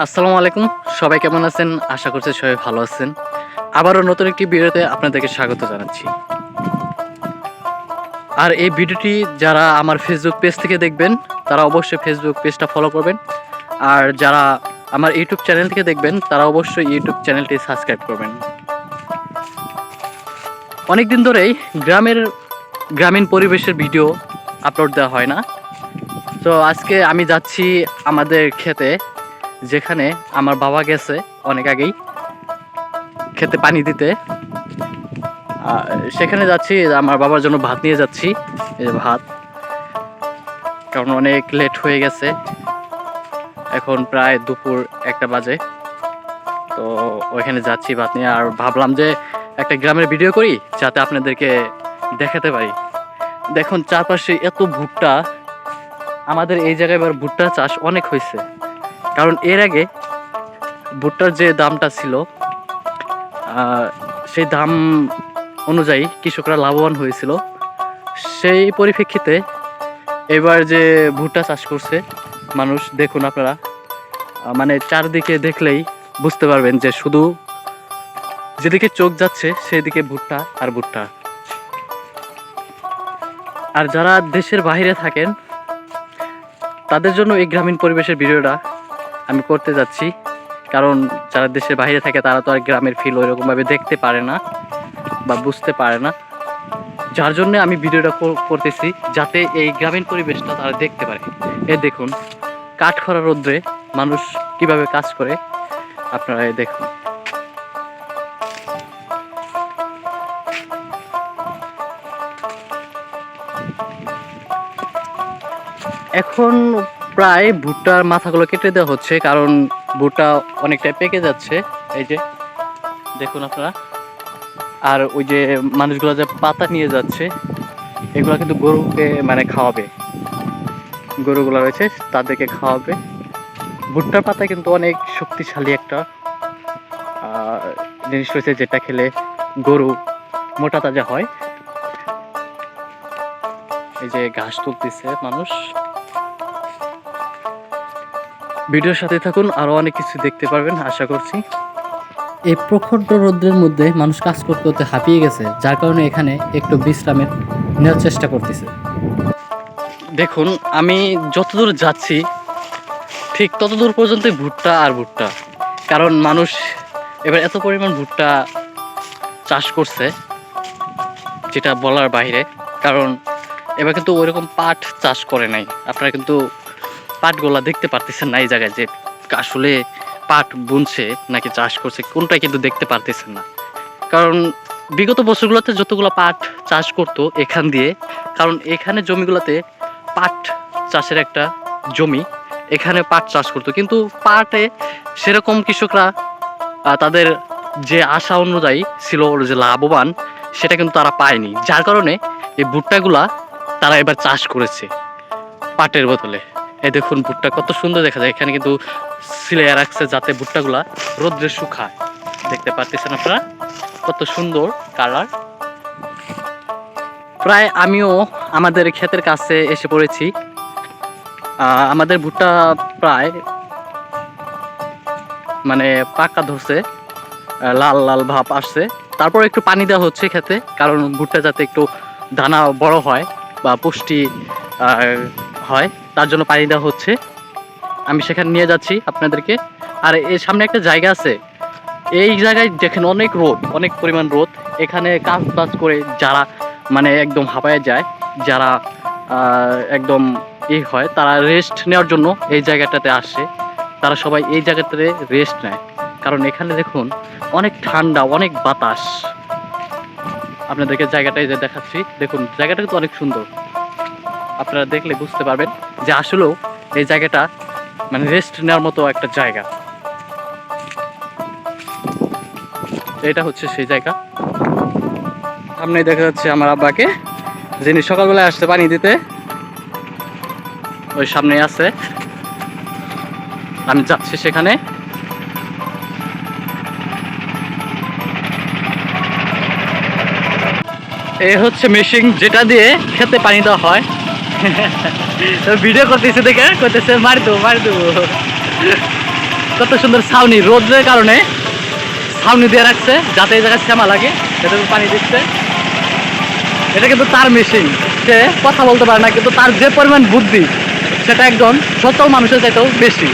আসসালামু আলাইকুম। সবাই কেমন আছেন? আশা করছি সবাই ভালো আছেন। আবারও নতুন একটি ভিডিওতে আপনাদেরকে স্বাগত জানাচ্ছি। আর এই ভিডিওটি যারা আমার ফেসবুক পেজ থেকে দেখবেন, তারা অবশ্যই ফেসবুক পেজটা ফলো করবেন। আর যারা আমার ইউটিউব চ্যানেল থেকে দেখবেন, তারা অবশ্যই ইউটিউব চ্যানেলটি সাবস্ক্রাইব করবেন। অনেক দিন ধরেই গ্রামের, গ্রামীণ পরিবেশের ভিডিও আপলোড দেওয়া হয় না। তো আজকে আমি যাচ্ছি আমাদের খেতে যেখানে আমার বাবা গেছে অনেক আগেই খেতে পানি দিতে। সেখানে যাচ্ছি, আমার বাবার জন্য ভাত নিয়ে যাচ্ছি ভাত। কারণ অনেক লেট হয়ে গেছে। এখন প্রায় দুপুর একটা বাজে। তো ওইখানে যাচ্ছি ভাত নিয়ে। আর ভাবলাম যে একটা গ্রামের ভিডিও করি, যাতে আপনাদেরকে দেখাতে পারি। দেখুন, চারপাশে এত ভুট্টা। আমাদের এই জায়গায় এবার ভুট্টা চাষ অনেক হয়েছে। কারণ এর আগে ভুট্টার যে দামটা ছিল সেই দাম অনুযায়ী কৃষকরা লাভবান হয়েছিল। সেই পরিপ্রেক্ষিতে এবার যে ভুট্টা চাষ করছে মানুষ, দেখুন আপনারা মানে চারদিকে দেখলেই বুঝতে পারবেন যে শুধু যেদিকে চোখ যাচ্ছে সেদিকে ভুট্টা আর ভুট্টা। আর যারা দেশের বাইরে থাকেন, তাদের জন্য এই গ্রামীণ পরিবেশের ভিডিওটা আমি করতে যাচ্ছি। কারণ যারা দেশের বাইরে থাকে, তারা তো আর গ্রামের ফিল ওইরকমভাবে দেখতে পারে না বা বুঝতে পারে না। যার জন্য আমি ভিডিওটা কর- করতেছি যাতে এই গ্রামীণ পরিবেশটা তারা দেখতে পারে। এ দেখুন কাঠ খরা রোদ্রে মানুষ কীভাবে কাজ করে, আপনারা এ দেখুন। এখন প্রায় ভুট্টার মাথাগুলো কেটে দেওয়া হচ্ছে, কারণ ভুট্টা অনেকটা পেকে যাচ্ছে। এই যে, দেখুন আপনারা। আর ওই যে মানুষগুলো যে পাতা নিয়ে যাচ্ছে, এগুলো কিন্তু গরুকে মানে খাওয়াবে। গরুগুলো রয়েছে, তাদেরকে খাওয়াবে। ভুট্টার পাতা কিন্তু অনেক শক্তিশালী একটা জিনিস রয়েছে, যেটা খেলে গরু মোটা তাজা হয়। এই যে ঘাস তুলতেছে মানুষ। ভিডিওর সাথে থাকুন আরও অনেক কিছু দেখতে পারবেন আশা করছি। এই প্রখণ্ড রৌদ্রের মধ্যে মানুষ কাজ করতে করতে হাঁপিয়ে গেছে যার কারণে এখানে একটু বিশ্রামের নেওয়ার চেষ্টা করতেছে। দেখুন আমি যতদূর যাচ্ছি ঠিক ততদূর পর্যন্ত ভুট্টা আর ভুট্টা। কারণ মানুষ এবার এত পরিমাণ ভুট্টা চাষ করছে যেটা বলার বাইরে। কারণ এবার কিন্তু ওইরকম পাট চাষ করে নাই। আপনারা কিন্তু পাটগুলা দেখতে পারতেছেন না এই জায়গায় যে আসলে পাট বুনছে নাকি চাষ করছে, কোনটাই কিন্তু দেখতে পারতেছেন না। কারণ বিগত বছরগুলোতে যতগুলো পাট চাষ করতো এখান দিয়ে, কারণ এখানে জমিগুলোতে পাট চাষের একটা জমি, এখানে পাট চাষ করতো। কিন্তু পাটে সেরকম কৃষকরা তাদের যে আশা অনুযায়ী ছিল যে লাভবান, সেটা কিন্তু তারা পায়নি। যার কারণে এই ভুট্টাগুলা তারা এবার চাষ করেছে পাটের বদলে। এই দেখুন ভুট্টা, কত সুন্দর দেখা যায়। এখানে কিন্তু সিলাইয়া রাখছে যাতে ভুট্টাগুলা রোদ্রে শুকায়। দেখতে পাচ্ছেন আপনারা? কত সুন্দর কালার। প্রায় আমিও আমাদের ক্ষেতের কাছে এসে পড়েছি। আমাদের ভুট্টা প্রায় মানে পাকা ধরছে। লাল লাল ভাব আসছে। তারপর একটু পানি দেওয়া হচ্ছে খেতে, কারণ ভুট্টা যাতে একটু দানা বড় হয় বা পুষ্টি হয়। তার জন্য পানি দেওয়া হচ্ছে। আমি সেখানে নিয়ে যাচ্ছি আপনাদেরকে। আর এর সামনে একটা জায়গা আছে। এই জায়গায় দেখেন অনেক রোদ, অনেক পরিমাণ রোদ। এখানে কাজ বাজ করে যারা মানে একদম হাঁপায় যায়, যারা একদম ই হয়, তারা রেস্ট নেওয়ার জন্য এই জায়গাটাতে আসে। তারা সবাই এই জায়গাটাতে রেস্ট নেয়। কারণ এখানে দেখুন, অনেক ঠান্ডা, অনেক বাতাস। আপনাদেরকে জায়গাটাই যে দেখাচ্ছি, দেখুন, জায়গাটা কিন্তু অনেক সুন্দর। আপনারা দেখলে বুঝতে পারবেন যে আসলেও এই জায়গাটা মানে রেস্ট নেওয়ার মতো একটা জায়গা। এটা হচ্ছে সেই জায়গা। সামনে দেখা যাচ্ছে আমার আব্বাকে, যিনি সকালবেলায় আসছে পানি দিতে। ওই সামনে আছে। আমি যাচ্ছি সেখানে। এই হচ্ছে মেশিন যেটা দিয়ে খেতে পানি দেওয়া হয়। ভিডিও করতেছে দেখে, করতেছে, মার দেবো মার দেবো কত সুন্দর ছাউনি, রোদের কারণে ছাউনি দিয়ে রাখছে, যাতে এই জায়গায় শ্যামা লাগে এটা পানি দিচ্ছে। এটা কিন্তু তার মেশিন সে কথা বলতে পারে না, কিন্তু তার যে পরিমাণ বুদ্ধি, সেটা একজন সচল মানুষের চাইতেও বেশি।